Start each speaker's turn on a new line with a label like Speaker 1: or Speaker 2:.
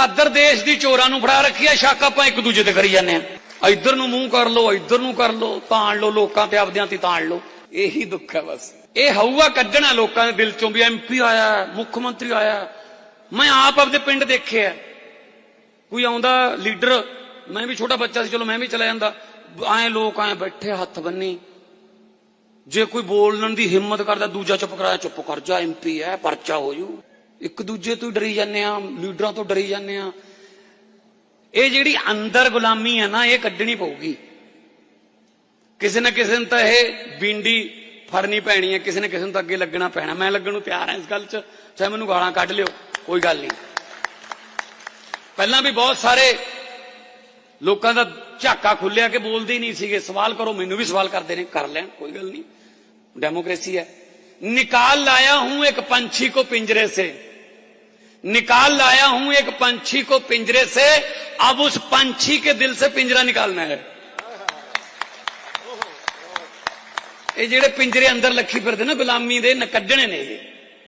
Speaker 1: ਆਦਰ ਦੇਸ਼ ਦੀ ਚੋਰਾਂ ਨੂੰ ਫੜਾ ਰੱਖੀ ਆ, ਸ਼ੱਕ ਆਪਾਂ ਇੱਕ ਦੂਜੇ ਤੇ ਕਰੀ ਜਾਂਦੇ ਆ। ਇੱਧਰ ਨੂੰ ਮੂੰਹ ਕਰ ਲੋ ਇੱਧਰ ਨੂੰ ਕਰ ਲੋ ਤਾਣ ਲੋ ਲੋਕਾਂ ਤੇ, ਆਪਦਿਆਂ ਤੇ ਤਾਣ ਲੋ ਇਹੀ ਦੁੱਖ ਹੈ ਬਸ। ਇਹ ਹਊਆ ਕੱਢਣਾ ਲੋਕਾਂ ਦੇ ਦਿਲ ਚੋਂ ਵੀ ਐਮਪੀ ਆਇਆ, ਮੁੱਖ ਮੰਤਰੀ ਆਇਆ। ਮੈਂ ਆਪ ਆਪਦੇ ਪਿੰਡ ਦੇਖਿਆ। ਹੈ। ਕੋਈ ਆਉਂਦਾ ਲੀਡਰ, ਮੈਂ ਵੀ ਛੋਟਾ ਬੱਚਾ ਸੀ, ਚਲੋ ਮੈਂ ਵੀ ਚਲਾ ਜਾਂਦਾ। ਐ ਲੋਕ ਐ ਬੈਠੇ, ਹੱਥ ਬੰਨੀ। ਜੇ ਕੋਈ ਬੋਲਣ ਦੀ ਹਿੰਮਤ ਕਰਦਾ, ਦੂਜਾ ਚੁੱਪ ਕਰਾਇਆ ਚੁੱਪ ਕਰ ਜਾ ਐਮਪੀ ਹੈ, ਪਰਚਾ ਹੋ ਜੂ। ਇੱਕ ਦੂਜੇ ਤੋਂ ਹੀ ਡਰੀ ਜਾਂਦੇ ਆ ਲੀਡਰਾਂ ਤੋਂ ਡਰੀ ਜਾਂਦੇ ਆ ਇਹ ਜਿਹੜੀ ਅੰਦਰ ਗੁਲਾਮੀ ਹੈ ਨਾ ਇਹ ਕੱਢਣੀ ਪਊਗੀ ਕਿਸੇ ਨਾ ਕਿਸੇ ਨੂੰ ਤਾਂ ਇਹ ਬਿੰਡੀ ਫੜਨੀ ਪੈਣੀ ਹੈ ਕਿਸੇ ਨਾ ਕਿਸੇ ਨੂੰ ਤਾਂ ਅੱਗੇ ਲੱਗਣਾ ਪੈਣਾ ਮੈਂ ਲੱਗਣ ਨੂੰ ਤਿਆਰ ਹਾਂ ਇਸ ਗੱਲ 'ਚ ਚਾਹੇ ਮੈਨੂੰ ਗਾਲਾਂ ਕੱਢ ਲਿਓ ਕੋਈ ਗੱਲ ਨਹੀਂ ਪਹਿਲਾਂ ਵੀ ਬਹੁਤ ਸਾਰੇ ਲੋਕਾਂ ਦਾ ਝਾਕਾ ਖੁੱਲਿਆ ਕਿ ਬੋਲਦੇ ਹੀ ਨਹੀਂ ਸੀਗੇ ਸਵਾਲ ਕਰੋ ਮੈਨੂੰ ਵੀ ਸਵਾਲ ਕਰਦੇ ਨੇ ਕਰ ਲੈਣ ਕੋਈ ਗੱਲ नहीं डेमोक्रेसी है निकाल लाया हूं एक पंछी को पिंजरे से निकाल लाया हूँ एक पंछी को पिंजरे से, अब उस पंछी के दिल से पिंजरा निकालना है। ये जेडे पिंजरे अंदर लखी फिरते ना गुलामी दे, न कडने ने ये।